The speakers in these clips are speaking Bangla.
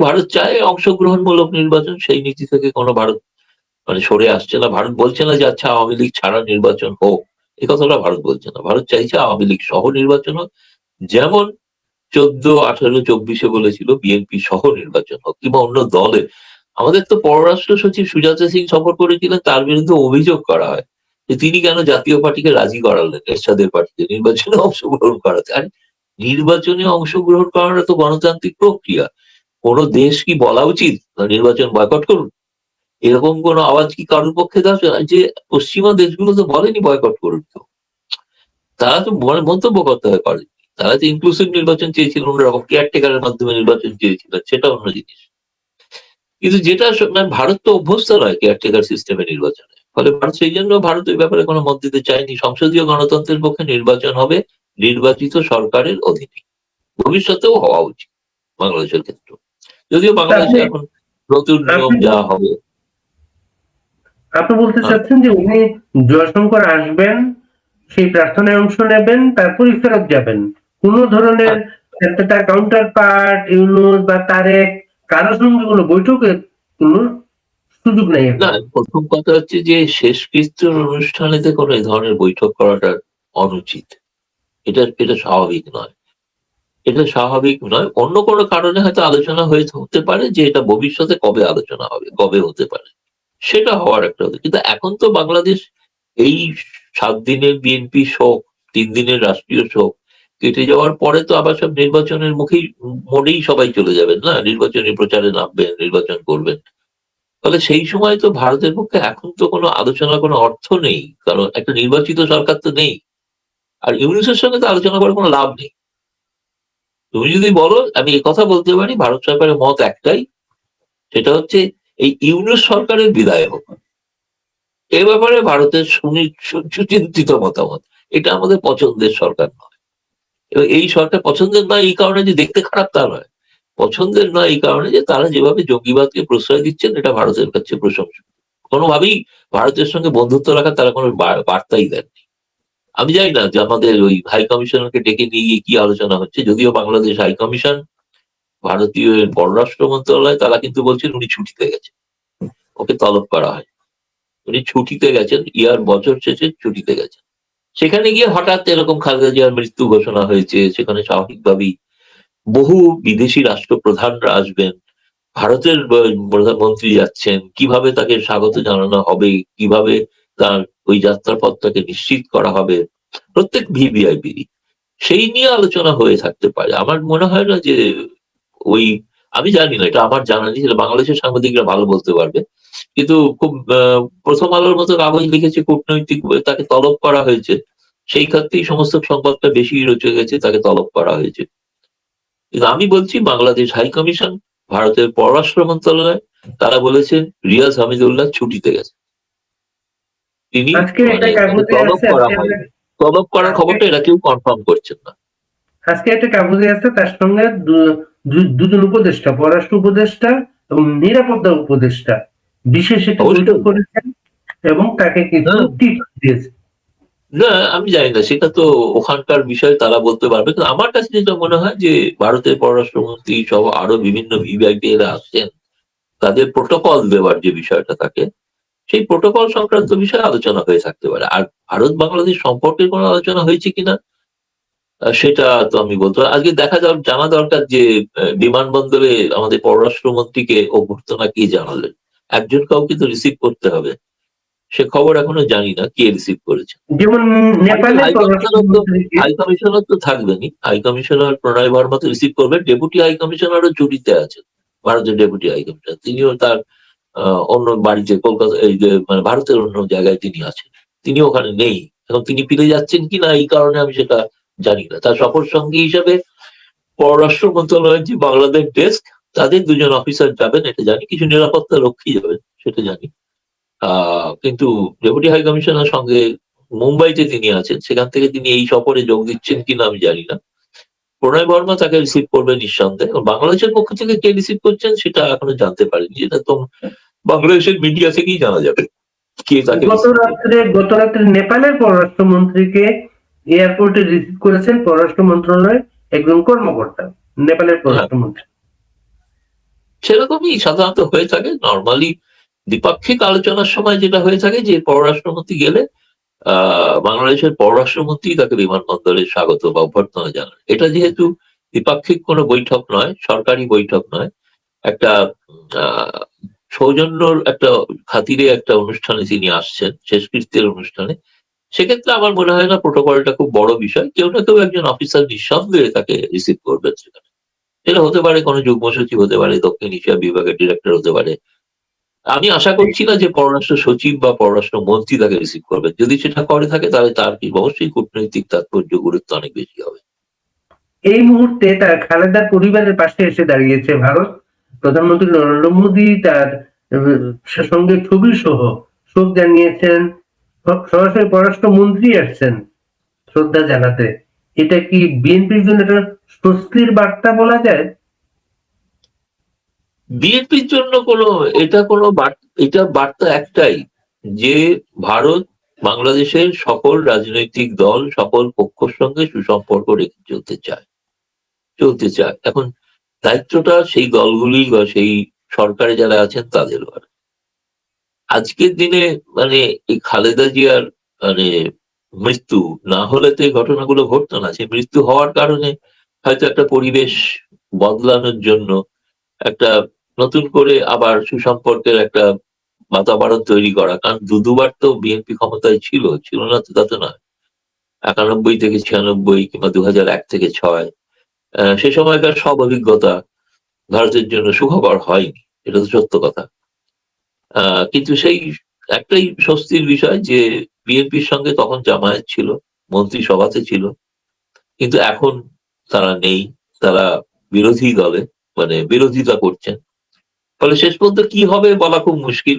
ভারত চায় অংশগ্রহণমূলক নির্বাচন, সেই নীতি থেকে কোনো ভারত মানে সরে আসছে না। ভারত বলছে না যে আচ্ছা আওয়ামী লীগ ছাড়া নির্বাচন হোক। এ কথাটা ভারত বলছে না। ভারত চাইছে আওয়ামী লীগ সহ নির্বাচন হোক। যেমন চোদ্দ, আঠারো, চব্বিশে বলেছিল বিএনপি সহ নির্বাচন হোক কিংবা অন্য দলে। আমাদের তো পররাষ্ট্র সচিব সুজাতা সিং সফর করেছিলেন, তার বিরুদ্ধে অভিযোগ করা হয় যে, তিনি কেন জাতীয় পার্টিকে রাজি করালেন, এরশাদের পার্টিকে নির্বাচনে অংশগ্রহণ করাতে। আর নির্বাচনে অংশগ্রহণ করাটা তো গণতান্ত্রিক প্রক্রিয়া। কোন দেশ কি বলা উচিত? নির্বাচন বয়কট করুন। এরকম কোন আওয়াজ কি কারোর পক্ষে দেওয়া না যে পশ্চিমা দেশগুলো তো বলেনি বয়কট করুন কেউ তারা তো মনে- মন্তব্য করতে হয় পারে তারা তো ইনক্লুসিভ নির্বাচন চেয়েছিলেন অন্যরকম কেয়ারটেকারের মাধ্যমে নির্বাচন চেয়েছিল, সেটা অন্য জিনিস। কিন্তু যেটা মানে ভারত তো অভ্যস্ত নয় কেয়ারটেকার সিস্টেমে নির্বাচনে। ফলে ভারত, সেই জন্য ভারত ওই ব্যাপারে কোনো মত দিতে চায়নি। সংসদীয় গণতন্ত্রের পক্ষে নির্বাচন হবে নির্বাচিত সরকারের অধীনে। ভবিষ্যতেও হওয়া উচিত বাংলাদেশের ক্ষেত্রে। যদিও বাংলাদেশে এখন নতুন নিয়ম আপনি- যা হবে। আপনি বলতে হ্যাঁ। চাচ্ছেন যে উনি জয়শঙ্কর আসবেন সেই প্রার্থনায় অংশ নেবেন তারপরই ফেরত যাবেন। কোন ধরনের একটা তার কাউন্টার পার্ট ইউনুস বা তারেক কারোর সঙ্গে কোনো বৈঠকের কোনো সুযোগ নেই না প্রথম কথা হচ্ছে যে শেষকৃত্যর অনুষ্ঠানেতে কোনো এই ধরনের বৈঠক করাটা অনুচিত। এটা এটা স্বাভাবিক নয়। এটা স্বাভাবিক নয়। অন্য কোনো কারণে হয়তো আলোচনা হয়ে হতে পারে যে এটা ভবিষ্যতে কবে আলোচনা হবে, কবে হতে পারে। সেটা হওয়ার একটা কিন্তু এখন তো বাংলাদেশ এই সাত দিনের বিএনপি শোক, তিন দিনের রাষ্ট্রীয় শোক কেটে যাওয়ার পরে তো আবার সব নির্বাচনের মুখেই মোড়েই সবাই চলে যাবেন না? নির্বাচনী প্রচারে নামবেন, নির্বাচন করবেন। ফলে সেই সময় তো ভারতের পক্ষে এখন তো কোনো আলোচনার কোনো অর্থ নেই। কারণ একটা নির্বাচিত সরকার তো নেই। আর ইউনিসের সঙ্গে তো আলোচনা করার কোনো লাভ নেই। তুমি যদি বলো, আমি এই কথা বলতে পারি, ভারত সরকারের মত একটাই। সেটা হচ্ছে, এই ইউনিস সরকারের বিদায় হোক। এ ব্যাপারে ভারতের সুচিন্তিত মতামত। এটা আমাদের পছন্দের সরকার নয়। এবং এই সরকার পছন্দের নয় এই কারণে যে দেখতে খারাপ তা নয়। পছন্দের নয় এই কারণে যে তারা যেভাবে জঙ্গিবাদকে প্রশ্রয় দিচ্ছেন, এটা ভারতের কাছে প্রশংসা কোনোভাবেই ভারতের সঙ্গে বন্ধুত্ব রাখার তারা কোনো বার্তাই দেননি। আমি জানি না যে আমাদের ওই হাই কমিশনারকে ডেকে নিয়ে গিয়ে কি আলোচনা হচ্ছে। যদিও বাংলাদেশ হাই কমিশন ভারতীয় পররাষ্ট্র মন্ত্রণালয়, তারা কিন্তু বলছেন উনি ছুটিতে গেছেন। ওকে তলব করা হয়। উনি ছুটিতে গেছেন, ইয়ার বছর শেষে ছুটিতে গেছেন। সেখানে গিয়ে হঠাৎ এরকম খালেদা জিয়ার মৃত্যু ঘোষণা হয়েছে। সেখানে স্বাভাবিকভাবেই বহু বিদেশি রাষ্ট্রপ্রধানরা আসবেন। ভারতের প্রধানমন্ত্রী যাচ্ছেন। কীভাবে তাকে স্বাগত জানানো হবে? কীভাবে তার ওই যাত্রাপথটাকে নিশ্চিত করা হবে প্রত্যেক ভিভিআইপি সেই নিয়ে আলোচনা হয়ে থাকতে পারে। আমার মনে হয় না যে ওই, আমি জানি না, এটা আমার জানা নেই বাংলাদেশের সাংবাদিকরা ভালো বলতে পারবে। কিন্তু খুব প্রথম আলোর মতো কাগজ লিখেছে, কূটনৈতিক, তাকে তলব করা হয়েছে। সেই ক্ষেত্রেই সমস্ত সংবাদটা বেশি রচে গেছে, তাকে তলব করা হয়েছে। কিন্তু আমি বলছি, বাংলাদেশ হাই কমিশন, ভারতের পররাষ্ট্র মন্ত্রণালয়, তারা বলেছেন, রিয়াজ হামিদুল্লাহ ছুটিতে গেছে। তিনি তলব করার খবরটা এরা কেউ কনফার্ম করছেন না। আজকে একটা কাগজে আছে তার সঙ্গে দুজন উপদেষ্টা পররাষ্ট্র উপদেষ্টা এবং নিরাপত্তা উপদেষ্টা। বিশেষ একটি। বৈঠক করেছেন এবং তাকে কিছু। টিপস দিয়েছে। না আমি জানি না সেটা তো ওখানকার বিষয় তারা বলতে পারবে। কিন্তু আমার কাছে যেটা মনে হয় যে ভারতের পররাষ্ট্রমন্ত্রী সহ আরও বিভিন্ন ভিভিআইপি এরা আসছেন তাদের প্রোটোকল দেওয়ার যে বিষয়টা থাকে সেই প্রোটোকল সংক্রান্ত বিষয়ে আলোচনা হয়ে থাকতে পারে। আর ভারত বাংলাদেশ সম্পর্কের কোনো আলোচনা হয়েছে কিনা? সেটা তো আমি বলতে আজকে দেখা যাক জানা দরকার যে বিমানবন্দরে আমাদের পররাষ্ট্রমন্ত্রীকে অভ্যর্থনা কে জানালেন। একজন কাউকে তো রিসিভ করতে হবে। সে খবর এখনও জানি না কে রিসিভ করেছে। যেমন হাই কমিশনার তো- পররাষ্ট্রমন্ত্রীকে হাই কমিশনার থাকবেনই। হাই কমিশনার প্রণয় বর্মা তো রিসিভ করবেন। ডেপুটি হাই কমিশনারও ছুটিতে আছেন। ভারতের ডেপুটি হাই কমিশনার। তিনিও তার অন্য বাড়িতে কলকাতা, এই যে মানে ভারতের অন্য জায়গায় তিনি আছেন, তিনি ওখানে নেই। এখন তিনি ফিরে যাচ্ছেন কিনা, এই কারণে আমি সেটা জানি না। তার সফর সঙ্গী হিসাবে পররাষ্ট্র মন্ত্রণালয়ের যে বাংলাদেশ ডেস্ক, তাদের দুজন অফিসার যাবেন, এটা জানি। কিছু নিরাপত্তা রক্ষী যাবেন, সেটা জানি। কিন্তু ডেপুটি হাই কমিশনার সঙ্গে মুম্বাইতে তিনি আছেন, সেখান থেকে তিনি এই সফরে যোগ দিচ্ছেন কিনা আমি জানি না। প্রণয় বর্মা তাকে রিসিভ করবে নিঃসন্দেহে। বাংলাদেশের পক্ষ থেকে কে রিসিভ করছেন, সেটা এখনও জানতে পারিনি। যেটা তো বাংলাদেশের মিডিয়া থেকেই জানা যাবে? কে তাকে গত রাত্রে গত রাত্রে নেপালের পররাষ্ট্রমন্ত্রীকে এয়ারপোর্টে রিসিভ করেছেন পররাষ্ট্র মন্ত্রণালয় একজন কর্মকর্তা নেপালের পররাষ্ট্রমন্ত্রী। সেরকমই সাধারণত হয়ে থাকে। নর্মালি দ্বিপাক্ষিক আলোচনার সময় যেটা হয়ে থাকে যে পররাষ্ট্রমন্ত্রী গেলে আহ বাংলাদেশের পররাষ্ট্রমন্ত্রী তাকে বিমানবন্দরে স্বাগত বা অভ্যর্থনা জানান। এটা যেহেতু দ্বিপাক্ষিক কোনো বৈঠক নয় সরকারি বৈঠক নয় একটা আহ সৌজন্যর একটা খাতিরে একটা অনুষ্ঠানে তিনি আসছেন, শেষকৃত্যের অনুষ্ঠানে। সেক্ষেত্রে আমার মনে হয় না প্রোটোকলটা খুব বড় বিষয়। কেউ না কেউ একজন অফিসার নিঃসন্দেহে তাকে রিসিভ করবেন সেখানে। সেটা হতে পারে কোনো যুগ্ম সচিব, হতে পারে দক্ষিণ এশিয়া বিভাগের ডিরেক্টর হতে পারে। আমি আশা করছি না যে পররাষ্ট্র সচিব বা পররাষ্ট্র মন্ত্রী তাকে রিসিভ করবেন। যদি সেটা করে থাকে, তাহলে তার কি অবশ্যই কূটনৈতিক তাৎপর্য, গুরুত্ব অনেক বেশি হবে। এই মুহূর্তে তার খালেদার পরিবারের পাশে এসে দাঁড়িয়েছে ভারত। প্রধানমন্ত্রী নরেন্দ্র মোদী তার সঙ্গে ছবি সহ শোক জানিয়েছেন। সরাসরি পররাষ্ট্র মন্ত্রী আসছেন শ্রদ্ধা জানাতে। এটা কি বিএনপির জন্য একটা স্বস্তির বার্তা বলা যায়? বিএনপির জন্য কোনো, এটা কোনো এটা বার্তা একটাই যে ভারত বাংলাদেশের সকল রাজনৈতিক দল, সকল পক্ষের সঙ্গে সুসম্পর্ক রেখে চলতে চায় চলতে চায়। এখন দায়িত্বটা সেই দলগুলি বা সেই সরকারে যারা আছেন তাদের আর। আজকের দিনে মানে এই খালেদা জিয়ার মানে মৃত্যু না হলে তো এই ঘটনাগুলো ঘটতো না। সেই মৃত্যু হওয়ার কারণে হয়তো একটা পরিবেশ বদলানোর জন্য একটা নতুন করে আবার সুসম্পর্কের একটা বাতাবরণ তৈরি করা। কারণ দু দুবার তো বিএনপি ক্ষমতায় ছিল ছিল না তো তাতে না একানব্বই থেকে ছিয়ানব্বই কিংবা দু হাজার এক থেকে ছয় সে সময়কার সব অভিজ্ঞতা ভারতের জন্য সুখকর হয়নি, এটা তো সত্য কথা। কিন্তু সেই একটাই স্বস্তির বিষয় যে বিএনপির সঙ্গে তখন জামায়াত ছিল মন্ত্রী সভাতে ছিল, কিন্তু এখন তারা নেই, তারা বিরোধী দলে মানে বিরোধিতা করছেন। ফলে শেষ পর্যন্ত কি হবে বলা খুব মুশকিল।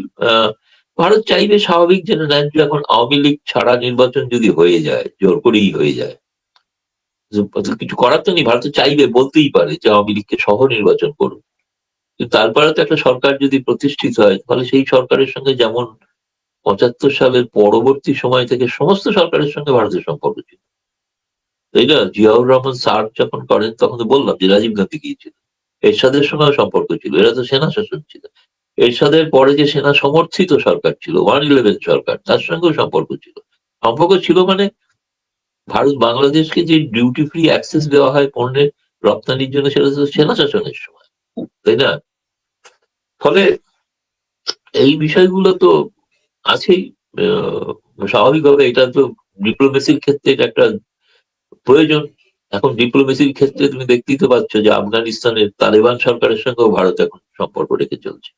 ভারত চাইবে স্বাভাবিক জেনে নেন এখন আওয়ামী লীগ ছাড়া নির্বাচন যদি হয়ে যায়, জোর করেই হয়ে যায় কিছু করার তো নেই, ভারত চাইবে, বলতেই পারে যে আওয়ামী লীগকে সহ নির্বাচন করুন তারপরে তো একটা সরকার যদি প্রতিষ্ঠিত হয়, তাহলে সেই সরকারের সঙ্গে যেমন পঁচাত্তর সালের পরবর্তী সময় থেকে সমস্ত সরকারের সঙ্গে ভারতের সম্পর্ক ছিল। তাই না? জিয়াউর রহমান স্যার যখন করেন, তখন তো বললাম যে রাজীব গান্ধী গিয়েছিল। এরশাদের সঙ্গেও সম্পর্ক ছিল, এরা তো সেনা শাসন ছিল। এরশাদের পরে যে সেনা সমর্থিত সরকার ছিল, ওয়ান ইলেভেন সরকার, তার সঙ্গেও সম্পর্ক ছিল। সম্পর্ক ছিল মানে ভারত বাংলাদেশকে যে ডিউটি ফ্রি অ্যাক্সেস দেওয়া হয় পণ্যের রপ্তানির জন্য, সেটা তো সেনা শাসনের সময়, তাই না? ফলে এই বিষয়গুলো তো আছেই স্বাভাবিকভাবে এটা তো ডিপ্লোমেসির ক্ষেত্রে এটা একটা প্রয়োজন। এখন ডিপ্লোমেসির ক্ষেত্রে তুমি দেখতেই তো পাচ্ছ যে আফগানিস্তানের তালেবান সরকারের সঙ্গেও ভারত এখন সম্পর্ক রেখে চলছে।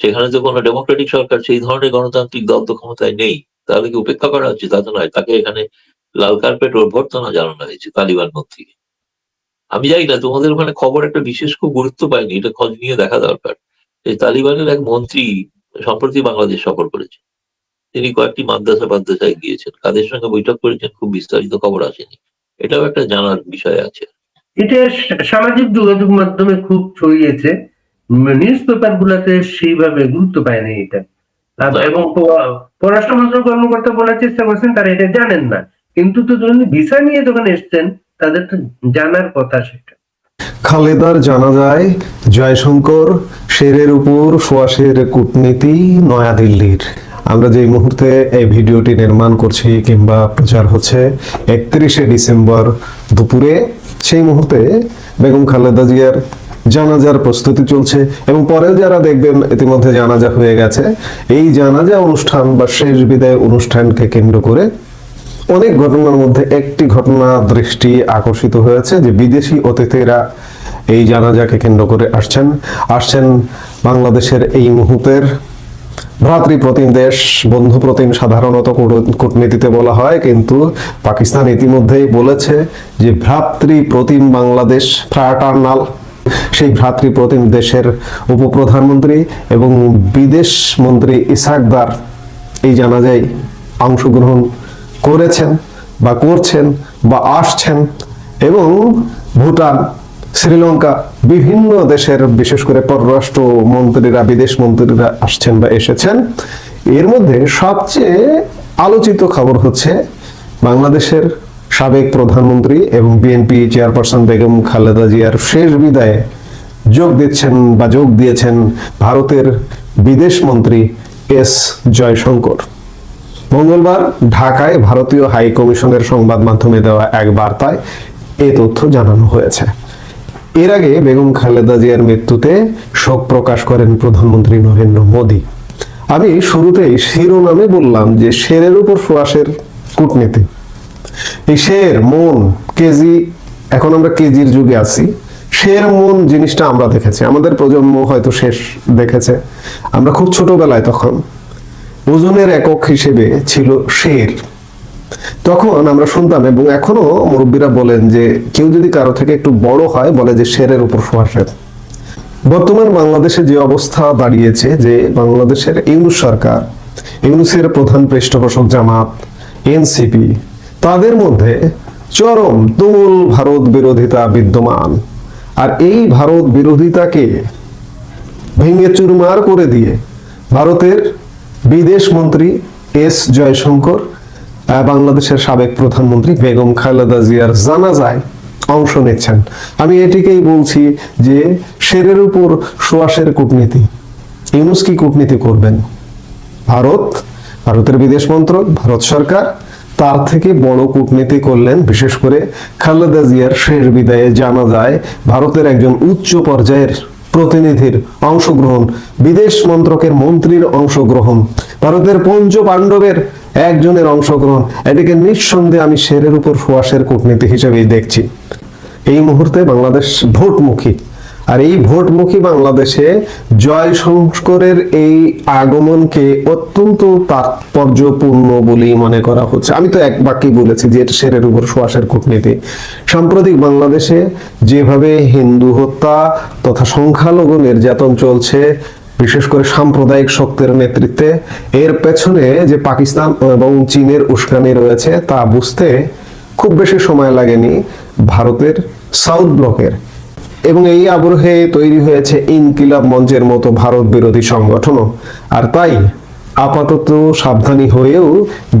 সেখানে তো কোনো ডেমোক্রেটিক সরকার সেই ধরনের গণতান্ত্রিক দল তো ক্ষমতায় নেই। তাহলে কি উপেক্ষা করা হচ্ছে? তা তো নয়। তাকে এখানে লাল কার্পেট অভ্যর্থনা জানানো হয়েছে তালিবান মন্ত্রীকে। আমি জানি না তোমাদের ওখানে খবর একটা বিশেষ খুব গুরুত্ব পায়নি এটা খোঁজ নিয়ে দেখা দরকার। এই তালিবানের এক মন্ত্রী সম্প্রতি বাংলাদেশ সফর করেছে। তিনি কয়েকটি মাদ্রাসা মাদ্রাসায় গিয়েছেন কাদের সঙ্গে বৈঠক করেছেন খুব বিস্তারিত খবর আসেনি। এটাও একটা জানার বিষয় আছে। এটা সামাজিক যোগাযোগ মাধ্যমে খুব ছড়িয়েছে নিউজ পেপার গুলাতে সেইভাবে গুরুত্ব পায়নি এটা। এবং পররাষ্ট্র মন্ত্রক কর্মকর্তা বলার চেষ্টা করছেন তারা এটা জানেন না। কিন্তু তো যখন ভিসা নিয়ে যখন এসছেন, তাদের তো জানার কথা সেটা। খালেদার জানা যায়, জয়শঙ্কর, শেরের উপর সোয়াশের কূটনীতি নয়াদিল্লির। আমরা যে মুহূর্তে এই ভিডিওটি নির্মাণ করছি কিংবা প্রচার হচ্ছে, একত্রিশে ডিসেম্বর দুপুরে, সেই মুহূর্তে বেগম খালেদা জিয়ার জানাজার প্রস্তুতি চলছে এবং পরেও যারা দেখবেন ইতিমধ্যে জানাজা হয়ে গেছে, এই জানাজা অনুষ্ঠান বা শেষ বিদায় অনুষ্ঠানকে কেন্দ্র করে অনেক ঘটনার মধ্যে একটি ঘটনা দৃষ্টি আকর্ষিত হয়েছে যে বিদেশি অতিথিরা এই জানাজাকে কেন্দ্র করে আসছেন। আসছেন বাংলাদেশের এই মুহূর্তের ভ্রাতৃপ্রতিম দেশ, বন্ধুপ্রতিম সাধারণত কূটনীতিতে বলা হয়, কিন্তু পাকিস্তান ইতিমধ্যেই বলেছে যে ভ্রাতৃপ্রতিম বাংলাদেশ ফ্রাটার্নাল সেই ভ্রাতৃপ্রতিম দেশের উপপ্রধানমন্ত্রী এবং বিদেশ মন্ত্রী ইসাকদার এই জানাজায় অংশগ্রহণ করেছেন বা করছেন বা আসছেন এবং ভুটান, শ্রীলঙ্কা বিভিন্ন দেশের, বিশেষ করে পররাষ্ট্র মন্ত্রীরা বিদেশ মন্ত্রীরা আসছেন বা এসেছেন। এর মধ্যে সবচেয়ে আলোচিত খবর হচ্ছে বাংলাদেশের সাবেক প্রধানমন্ত্রী এবং বিএনপি চেয়ারপারসন বেগম খালেদা জিয়ার শেষ বিদায়ে যোগ দিচ্ছেন বা যোগ দিয়েছেন ভারতের বিদেশ মন্ত্রী এস জয়শঙ্কর। মঙ্গলবার ঢাকায় ভারতীয় হাই কমিশনের সংবাদ মাধ্যমে দেওয়া এক বার্তায় এ তথ্য জানানো হয়েছে। এর আগে বেগম খালেদা জিয়ার মৃত্যুতে শোক প্রকাশ করেন প্রধানমন্ত্রী নরেন্দ্র মোদী। আমি শুরুতেই শিরোনামে বললাম যে শেরের উপর সুয়াসের কূটনীতি। এই শের, মন, কেজি, এখন আমরা কেজির যুগে আছি। শের, মন জিনিসটা আমরা দেখেছি। আমাদের প্রজন্ম হয়তো শেষ দেখেছে। আমরা খুব ছোটবেলায় তখন ওজনের একক হিসেবে ছিল শের। তখন আমরা শুনতাম এবং এখনও মুরব্বীরা বলেন যে কেউ যদি কারও থেকে একটু বড় হয়, বলে যে শেরের উপর সোয়াশের বর্তমান বাংলাদেশে যে অবস্থা দাঁড়িয়েছে, যে বাংলাদেশের ইউনুস সরকার, ইউনুসের প্রধান পৃষ্ঠপোষক জামাত, এনসিপি, তাদের মধ্যে চরম তুমুল ভারত বিরোধিতা বিদ্যমান। আর এই ভারত বিরোধিতাকে ভেঙে চুরমার করে দিয়ে ভারতের বিদেশ মন্ত্রী এস জয়শঙ্কর বাংলাদেশের সাবেক প্রধানমন্ত্রী বেগম খালেদা জিয়ার জানাজায় অংশ নিচ্ছেন। আমি এটিকেই বলছি যে শেরের উপর সোয়াশের কূটনীতি, ইউনুস কি কূটনীতি করবেন? ভারত, ভারতের বিদেশ মন্ত্রক, ভারত সরকার, তার থেকে বড় কূটনীতি করলেন বিশেষ করে খালেদা জিয়ার শেষ বিদায়ে জানা যায় ভারতের একজন উচ্চ পর্যায়ের প্রতিনিধির অংশগ্রহণ। বিদেশ মন্ত্রকের মন্ত্রীর অংশগ্রহণ। ভারতের পঞ্চ পাণ্ডবের একজনের অংশগ্রহণ। এটিকে নিঃসন্দেহে আমি শেরের উপর ফোয়াশের কূটনীতি হিসেবেই দেখছি। এই মুহূর্তে বাংলাদেশ ভোটমুখী। আর এই ভোটমুখী বাংলাদেশে জয় সংস্করের এই আগমনকে অত্যন্ত তাৎপর্যপূর্ণ বলেই মনে করা হচ্ছে। আমি তো এক বাক্যই বলেছি যে শেরের উপর সোয়াশের কূটনীতি। সাম্প্রতিক বাংলাদেশে যেভাবে হিন্দু হত্যা তথা সংখ্যালঘু নির্যাতন চলছে, বিশেষ করে সাম্প্রদায়িক শক্তির নেতৃত্বে, এর পেছনে যে পাকিস্তান এবং চীনের উস্কানি রয়েছে তা বুঝতে খুব বেশি সময় লাগেনি ভারতের সাউথ ব্লকের। এবং এই আবহে তৈরি হয়েছে ইনকিলাব মঞ্চের মতো ভারত বিরোধী সংগঠনও। আর তাই আপাতত সাবধানী হয়েও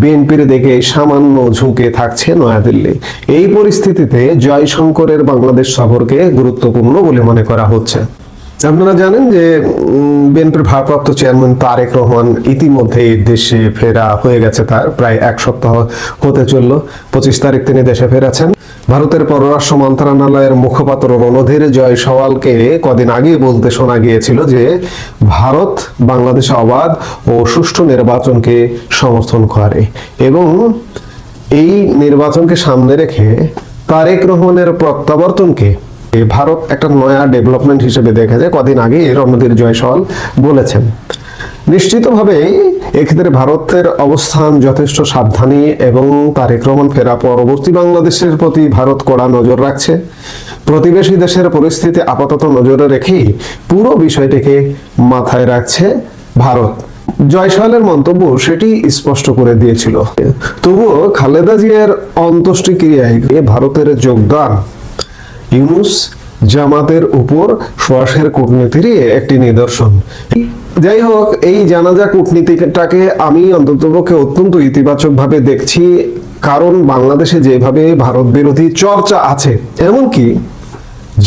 বিএনপির দিকে সামান্য ঝুঁকে থাকছে নয়াদিল্লি। এই পরিস্থিতিতে জয়শঙ্করের বাংলাদেশ সফরকে গুরুত্বপূর্ণ বলে মনে করা হচ্ছে। আপনারা জানেন যে বিএনপির ভারপ্রাপ্ত চেয়ারম্যান তারেক রহমান ইতিমধ্যে দেশে ফেরা হয়ে গেছে। তার প্রায় এক সপ্তাহ হতে চলল। পঁচিশ তারিখ তিনি দেশে ফেরাছেন। ভারতের পররাষ্ট্র মন্ত্রণালয়ের মুখপাত্র রণধীর জয়সওয়ালকে কদিন আগে বলতে শোনা গিয়েছিল যে ভারত, বাংলাদেশে অবাধ ও সুষ্ঠু নির্বাচনকে সমর্থন করে এবং এই নির্বাচনকে সামনে রেখে তারেক রহমানের প্রত্যাবর্তনকে ভারত একটা নয়া ডেভেলপমেন্ট হিসেবে দেখেছে কদিন আগে রণধীর জয়সওয়াল বলেছেন। নিশ্চিতভাবে এক্ষেত্রে ভারতের অবস্থান যথেষ্ট সাবধানী এবং তারেক রহমান ফেরা পরবর্তী বাংলাদেশের প্রতি ভারত কড়া নজর রাখছে। প্রতিবেশী দেশের পরিস্থিতি আপাতত নজরে রেখেই পুরো বিষয়টিকে মাথায় রাখছে ভারত। জয়সওয়ালের মন্তব্য সেটি স্পষ্ট করে দিয়েছিল। তবুও খালেদা জিয়ার অন্ত্যেষ্টিক্রিয়ায় ভারতের যোগদান। ইউনুস জামাতের উপর সোয়াশের কূটনীতিরই একটি নিদর্শন। যাই হোক এই জানাজা কূটনীতিটাকে আমি অন্ততপক্ষে অত্যন্ত ইতিবাচক ভাবে দেখছি, কারণ বাংলাদেশে যেভাবে ভারত বিরোধী চর্চা আছে, এমনকি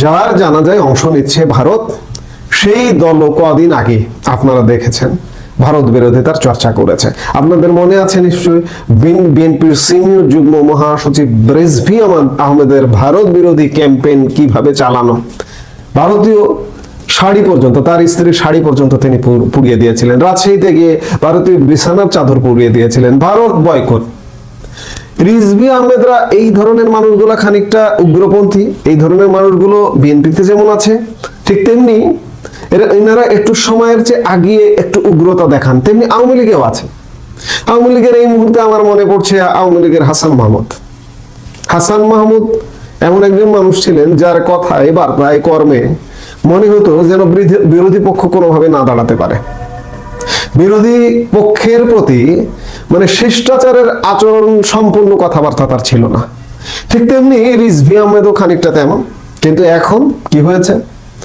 যার জানাজায় অংশ নিচ্ছে ভারত, সেই দল কদিন আগে আপনারা দেখেছেন, ভারত বিরোধিতার চর্চা করেছে। আপনাদের মনে আছে নিশ্চয়ই বিএনপির সিনিয়র যুগ্ম মহাসচিব রেজভি আহমেদের ভারত বিরোধী ক্যাম্পেইন কীভাবে চালানো? ভারতীয় শাড়ি পর্যন্ত, তার স্ত্রীর শাড়ি পর্যন্ত তিনি পুড়িয়ে দিয়েছিলেন। রাজশাহীতে গিয়ে ভারতীয় বিছানার চাদর পুড়িয়ে দিয়েছিলেন। ভারত বয়কট। রিজভি আহমেদরা এই ধরনের মানুষগুলো খানিকটা উগ্রপন্থী। এই ধরনের মানুষগুলো বিএনপিতে যেমন আছে, ঠিক তেমনি এনারা একটু সময়ের চেয়ে আগিয়ে একটু উগ্রতা দেখান। তেমনি আওয়ামী লীগেও আছে। আওয়ামী লীগের এই মুহূর্তে আমার মনে পড়ছে আওয়ামী লীগের হাসান মাহমুদ। হাসান মাহমুদ এমন একজন মানুষ ছিলেন যার কথায়, বার্তায়, কর্মে মনে হতো যেন বিরোধী- পক্ষ কোনোভাবে না দাঁড়াতে পারে। বিরোধী পক্ষের প্রতি মানে শিষ্টাচারের আচরণ সম্পূর্ণ কথাবার্তা তার ছিল না। ঠিক তেমনি রিজভি আহমেদও খানিকটা তেমন। কিন্তু এখন কি হয়েছে?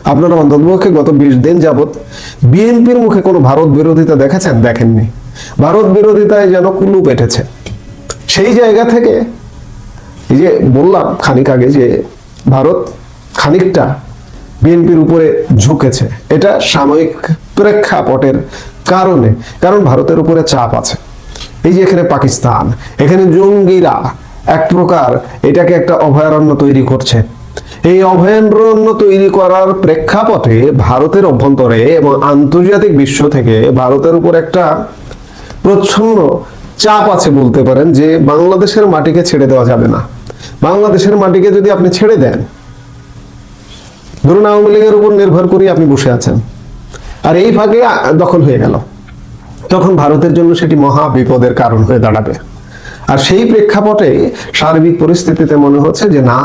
আপনারা অন্ততপক্ষে গত বিশ দিন যাবৎ বিএনপির মুখে কোনো ভারত বিরোধিতা দেখেছেন? দেখেননি। ভারত বিরোধিতায় যেন কুলু পেটেছে। সেই জায়গা থেকে এই যে বললাম খানিক আগে যে ভারত খানিকটা বিএনপির উপরে ঝুঁকেছে। এটা সাময়িক প্রেক্ষাপটের কারণে, কারণ ভারতের উপরে চাপ আছে। এই যে এখানে পাকিস্তান, এখানে জঙ্গিরা এক প্রকার এটাকে একটা অভয়ারণ্য তৈরি করছে। এই অভয়ারণ্য তৈরি করার প্রেক্ষাপটে ভারতের অভ্যন্তরে এবং আন্তর্জাতিক বিশ্ব থেকে ভারতের উপর একটা প্রচ্ছন্ন চাপ আছে বলতে পারেন যে বাংলাদেশের মাটিকে ছেড়ে দেওয়া যাবে না। বাংলাদেশের মাটিকে যদি আপনি ছেড়ে দেন ধরুন আওয়ামী লীগের উপর নির্ভর করি আপনি বসে আছেন। আর এই ভাগে দখল হয়ে গেল। তখন ভারতের জন্য সেটি মহা বিপদের কারণ হয়ে দাঁড়াবে। আর সেই প্রেক্ষাপটে সার্বিক পরিস্থিতিতে মনে হচ্ছে যে না